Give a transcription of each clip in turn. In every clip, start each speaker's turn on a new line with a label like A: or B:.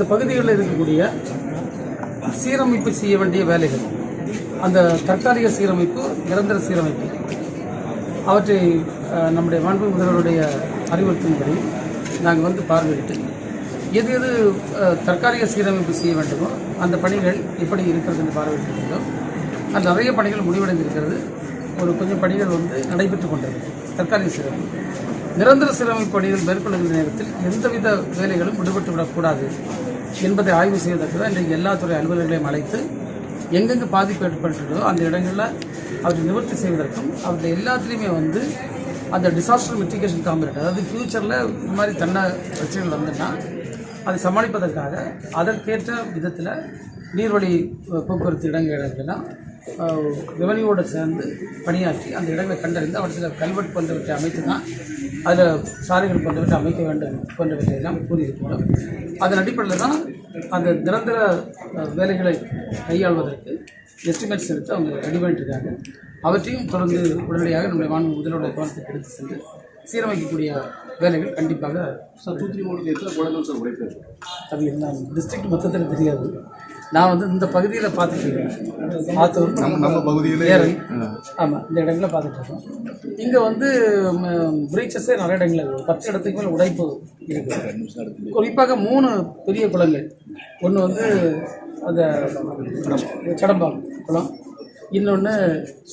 A: இந்த பகுதிகளில் இருக்கக்கூடிய சீரமைப்பு செய்ய வேண்டிய வேலைகள். அந்த தற்காலிக சீரமைப்பு நிரந்தர சீரமைப்பு. அவற்றை நம்முடைய மாண்பு முதல்வருடைய அறிவுறுத்தின்படி நாங்கள் வந்து பார்வையிட்டு எது எது தற்காலிக சீரமைப்பு செய்ய வேண்டுமோ அந்த பணிகள் எப்படி இருக்கிறது என்று பார்வையிட்டிருக்கிறோம் அது நிறைய பணிகள் முடிவடைந்திருக்கிறது. ஒரு கொஞ்சம் பணிகள் வந்து நடைபெற்று கொண்டிருக்கிறது. தற்காலிக சீரமைப்பு. நிரந்தர சீரமைப்பு பணிகள் மேற்கொள்ளுகிற நேரத்தில் எந்தவித வேலைகளும் விடுபட்டு விடக்கூடாது. என்பதை ஆய்வு செய்வதற்கு தான் இன்றைக்கு எல்லா துறை அலுவலர்களையும் அழைத்து எங்கெங்கு பாதிப்பு ஏற்பட்டுள்ளதோ அந்த இடங்களில் அவற்றை நிவர்த்தி செய்வதற்கும் அவற்றில் எல்லாத்துலேயுமே வந்து அந்த டிசாஸ்டர் மெட்ரிகேஷன் காம்பரேட் அதாவது ஃப்யூச்சரில் இந்த மாதிரி தன்ன பிரச்சனைகள் வந்துன்னா அதை சமாளிப்பதற்காக அதற்கேற்ற விதத்தில் நீர்வழி போக்குவரத்து இடங்கள் இடங்களெல்லாம் ரெவன்யூவோடு சேர்ந்து பணியாற்றி அந்த இடங்களை கண்டறிந்து அவற்றில் கல்வெட்டு போன்றவற்றை அமைத்து தான் அதில் சாலைகள் போன்றவற்றை அமைக்க வேண்டும் போன்றவற்றை எல்லாம் கூறியிருக்கிறோம் அதன் அடிப்படையில் தான் அந்த நிரந்தர வேலைகளை கையாள்வதற்கு எஸ்டிமேட்ஸ் எடுத்து அவங்க ரெடி பண்ணிட்டு இருக்காங்க அவற்றையும் தொடர்ந்து உடனடியாக நம்முடைய மாநில முதல்வருடைய கவனத்துக்கு எடுத்து சென்று சீரமைக்கக்கூடிய வேலைகள் கண்டிப்பாக
B: சார் தூத்துக்குடி மாவட்டத்தில் எத்தனை குளங்கள் சார் உடைப்பு
A: அது என்ன டிஸ்ட்ரிக்ட் மொத்தத்தில் தெரியாது. நான் வந்து இந்த பகுதியில் பார்த்துட்டு இருக்கேன். ஆத்தூர்
C: நம்ம பகுதியிலே
A: ஏரல் ஆமாம் இந்த இடங்களில் பார்த்துட்டு இருக்கோம். இங்கே வந்து பிரீச்சஸே நிறைய இடங்கள் இருக்குது பத்து இடத்துக்கு மேலே உடைப்பு இருக்குது குறிப்பாக மூணு பெரிய குளங்கள். ஒன்று வந்து அந்த கடம்பால் குளம். இன்னொன்று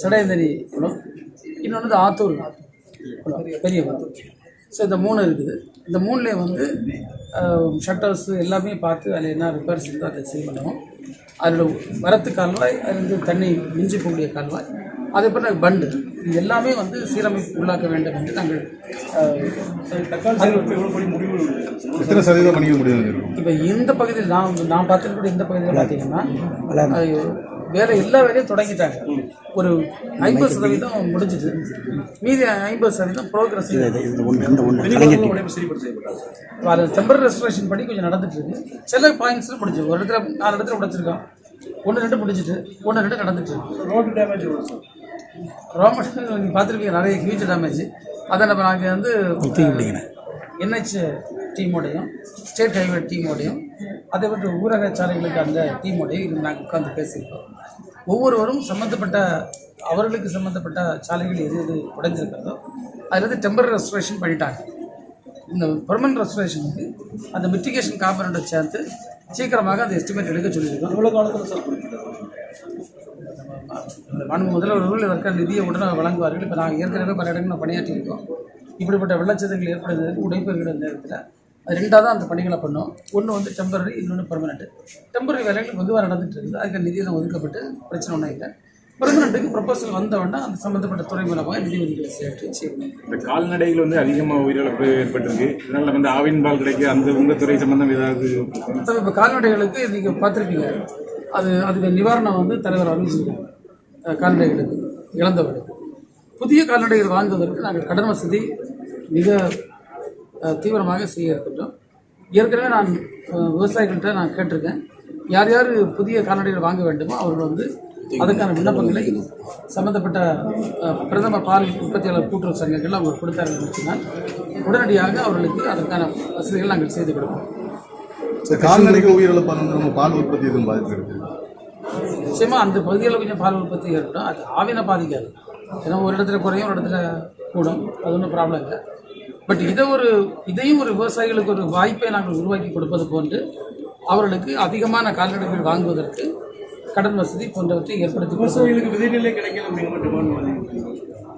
A: சடையந்தனி குளம். இன்னொன்று ஆத்தூர் குளம். பெரிய குளம் ஸோ இந்த மூணு இருக்குது. இந்த மூணுலேயே வந்து ஷட்டர்ஸ் எல்லாமே பார்த்து அதில் என்ன ரிப்பேர்ஸ் இருக்கோ அதை சரி பண்ணுவோம் அதில் வரத்து கால்வாய் அதிலிருந்து தண்ணி மிஞ்சி போகக்கூடிய கால்வாய் அதே போல் பண்டு இது எல்லாமே வந்து சீரமைப்பு உள்ளாக்க வேண்டும் என்று நாங்கள்
C: எத்தனை சதவீதம்
A: இப்போ இந்த பகுதியில் நான் நான் பார்த்துக்கூடிய இந்த பகுதியில் பார்த்தீங்கன்னா வேலை எல்லா வேலையும் தொடங்கிட்டாங்க. ஒரு ஐம்பது சதவீதம் முடிஞ்சிட்டு மீதி ஐம்பது சதவீதம் ப்ரோக்ரஸ் அது டெம்பரரி ரெஸ்டரேஷன் படி கொஞ்சம் நடந்துட்டு இருக்கு. சில பாயிண்ட்ஸில் முடிஞ்சு. ஒரு இடத்துல நாலு இடத்துல உடைச்சிருக்கோம் ஒன்று ரெண்டு முடிஞ்சிட்டு ஒன்று ரெண்டு நடந்துட்டு இருக்கு.
B: ரோடு டேமேஜ் எவ்வளோ சார்
A: ரா மெட்டீரியல் நீங்கள் பார்த்துருப்பீங்க நிறைய ஹியூஜ் டேமேஜ் அதை நம்ம நாங்கள் வந்து என்ஹெச் டீமோடையும் ஸ்டேட் ஹைவே டீமோடையும் அதே போன்று ஊரக சாலைகளுக்கு அந்த டீமோடையும் நாங்கள் உட்கார்ந்து பேசியிருக்கோம். ஒவ்வொருவரும் சம்மந்தப்பட்ட அவர்களுக்கு சம்மந்தப்பட்ட சாலைகள் எது எது உடைஞ்சிருக்கிறதோ அதில் வந்து டெம்பரரி ரெஸ்டரேஷன் பண்ணிட்டாங்க. இந்த பெர்மனன்ட் ரெஸ்டரேஷனுக்கு அந்த மிட்டிகேஷன் காம்பனண்ட்டை சேர்த்து சீக்கிரமாக அந்த எஸ்டிமேட் எடுக்க சொல்லியிருக்கோம்
B: எவ்வளோ காலத்தில் சார்
A: மாண்பு முதல்வர்கள் இதற்கான நிதியை உடனே வழங்குவார்கள். இப்போ நாங்கள் ஏற்கனவே பல இடங்களில் பணியாற்றியிருக்கோம். இப்படிப்பட்ட வெள்ளச்சதங்கள் ஏற்படுவதற்கு உடைப்பு இருக்கிற நேரத்தில் ரெண்டாக தான் அந்த பணிகளை பண்ணோம். ஒன்று வந்து டெம்பரரி இன்னொன்று பெர்மனெண்ட் டெம்பரரி வேலைகள் வெகுவாக நடந்துட்டு இருக்குது. அதுக்கு நிதியெல்லாம் ஒதுக்கப்பட்டு பிரச்சனை ஒன்றும் இல்லை. பெர்மனெண்ட்டுக்கு ப்ரொபோசல் வந்த உடனே அந்த சம்மந்தப்பட்ட துறை மூலமாக நிதி ஒதுக்கீடு சேர்த்து செய்யணும்
D: இந்த கால்நடைகள் வந்து அதிகமாக உயிரிழப்பு ஏற்பட்டிருக்கு. இதனால வந்து ஆவின் பால் கிடைக்க அந்த உங்க துறை சம்பந்தம் ஏதாவது
A: இப்போ இப்போ கால்நடைகளுக்கு நீங்கள் பார்த்துருப்பீங்க. அது அதுக்கு நிவாரணம் வந்து தலைவர் அறிவிச்சிருக்காங்க கால்நடைகளுக்கு இழந்தவர்களுக்கு. புதிய கால்நடைகள் வாங்குவதற்கு நாங்கள் கடன் வசதி மிக தீவிரமாக செய்ய இருக்கின்றோம் ஏற்கனவே நான் விவசாயிகள்கிட்ட நான் கேட்டிருக்கேன். யார் யார் புதிய கால்நடைகள் வாங்க வேண்டுமோ அவர்கள் வந்து அதுக்கான விண்ணப்பங்களை சம்பந்தப்பட்ட அஹ், பிரதம பால் உற்பத்தியாளர் கூட்டுறவு சங்கங்கள் அவங்க கொடுத்தார்கள் சொன்னால் உடனடியாக அவர்களுக்கு அதற்கான வசதிகள் நாங்கள் செய்து கொடுப்போம்.
C: கால்நடைகள் உயிரிழப்பால் வந்து நம்ம பால் உற்பத்தி எதுவும் பாதிப்பு
A: நிச்சயமாக அந்த பகுதிகளில் கொஞ்சம் பால் உற்பத்தி ஏற்படும். அது ஆவினை பாதிக்காது. ஏன்னா ஒரு இடத்துல குறையும் ஒரு இடத்துல கூடும். அது ஒன்றும் ப்ராப்ளம் இல்லை. பட் இதை ஒரு இதையும் ஒரு விவசாயிகளுக்கு ஒரு வாய்ப்பை நாங்கள் உருவாக்கி கொடுப்பது போன்று அவர்களுக்கு அதிகமான கால்நடைகள் வாங்குவதற்கு கடன் வசதி போன்றவற்றை ஏற்படுத்தி.
B: விவசாயிகளுக்கு விதைநிலை கிடைக்கல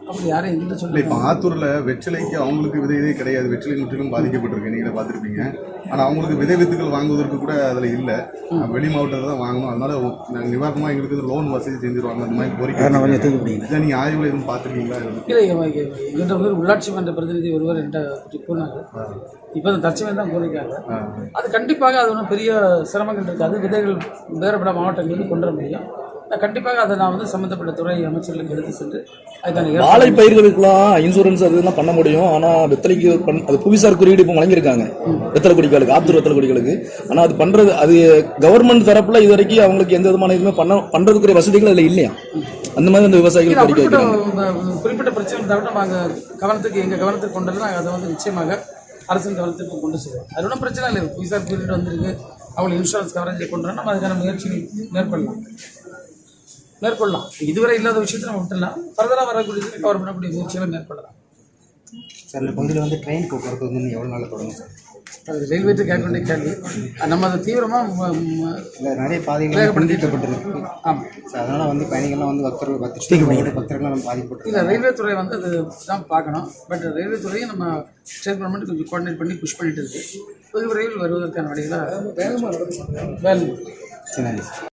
A: அப்படி யாரும் எந்த
C: இல்லை
A: சொல்லி
C: இப்போ ஆத்தூரில் வெற்றிலைக்கு அவங்களுக்கு விதை இதே கிடையாது. வெற்றிலை முற்றிலும் பாதிக்கப்பட்டிருக்கு. நீங்களே பார்த்துருப்பீங்க. ஆனால் அவங்களுக்கு விதை வித்துக்கள் வாங்குவதற்கு கூட அதில் இல்லை. வெளி மாவட்டத்தில் தான் வாங்கணும். அதனால நாங்கள் நிவாரணமாக எங்களுக்கு லோன் வசதி செஞ்சுருவாங்க. அந்த மாதிரி கோரிக்கை நீங்கள் ஆய்வில் எதுவும் பார்த்துருக்கீங்களா?
A: இல்லை வந்து உள்ளாட்சி மன்ற பிரதிநிதி ஒருவர் என்கிட்ட கூறினாங்க இப்போ அந்த தற்சமயம் தான் கூறியிருக்காங்க அது கண்டிப்பாக அது ஒன்றும் பெரிய சிரமங்கள் இருக்காது. விதைகள் வேறுபட மாவட்டங்களுக்கு கொண்டு வர முடியும். நான் கண்டிப்பாக அதை நான் வந்து சம்மந்தப்பட்ட துறை அமைச்சர்களுக்கு எடுத்து சென்று அதுக்கான
E: வாழை பயிர்களுக்கெல்லாம் இன்சூரன்ஸ் அது இதெல்லாம் பண்ண முடியும். ஆனா வெத்தலைக்கு பண்- அது புவிசார் குறியீடு இப்போ வழங்கியிருக்காங்க. வெத்தலை கொடிகளுக்கு ஆத்தூர் வெத்தலை கொடிகளுக்கு ஆனா அது பண்றது அது கவர்மெண்ட் தரப்புல இது வரைக்கும் அவங்களுக்கு எந்த விதமான இதுவுமே பண்ண பண்றதுக்குரிய வசதிகள் அதுல இல்லையா? அந்த மாதிரி அந்த விவசாயிகள் வைக்கிறாங்க.
A: குறிப்பிட்ட பிரச்சனை தவிர நாங்கள் கவனத்துக்கு எங்கள் கவனத்துக்கு கொண்டு வந்து நாங்கள் அதை வந்து நிச்சயமாக அரசின் கவனத்திற்கு கொண்டு செல்வோம் அது ஒன்றும் பிரச்சனை இல்லை. புதுசாக பீரியட் வந்திருக்கு. அவங்களை இன்சூரன்ஸ் கவரேஜை கொண்டு நம்ம அதுக்கான முயற்சி மேற்கொள்ளலாம். மேற்கொள்ளலாம். இதுவரை இல்லாத விஷயத்தை நம்ம விட்டுலாம் ஃபர்தராக வரக்கூடிய கவர் பண்ணக்கூடிய முயற்சிகளை மேற்கொள்ளலாம்.
F: சார் இந்த பகுதியில் வந்து ட்ரெயின் போக்குவரத்து வந்து எவ்வளோ நாளில் தொடங்கும் சார்?
A: அது ரயில்வேட்டு கேட்க வேண்டிய கேள்வி. நம்ம அதை தீவிரமாக
F: இல்லை நிறைய பாதைகள் வந்து துண்டிக்கப்பட்டிருக்கு
A: ஆமாம்
F: சார் அதனால் வந்து பயணிகள்லாம் வந்து பக்தர்கள் பக்தர்கள் பக்தர்கள்லாம் நம்ம பாதிக்கப்பட்டிருக்கு.
A: இல்லை ரயில்வே துறை வந்து அது தான் பார்க்கணும். பட் ரயில்வே துறையும் நம்ம ஸ்டேட் கவர்மெண்ட் கொஞ்சம் கோஆர்டினேட் பண்ணி புஷ் பண்ணிட்டு இருக்கு. வெகு விரைவில் வருவதற்கான வழிகளை வேலை
F: சரி நன்றி சார்.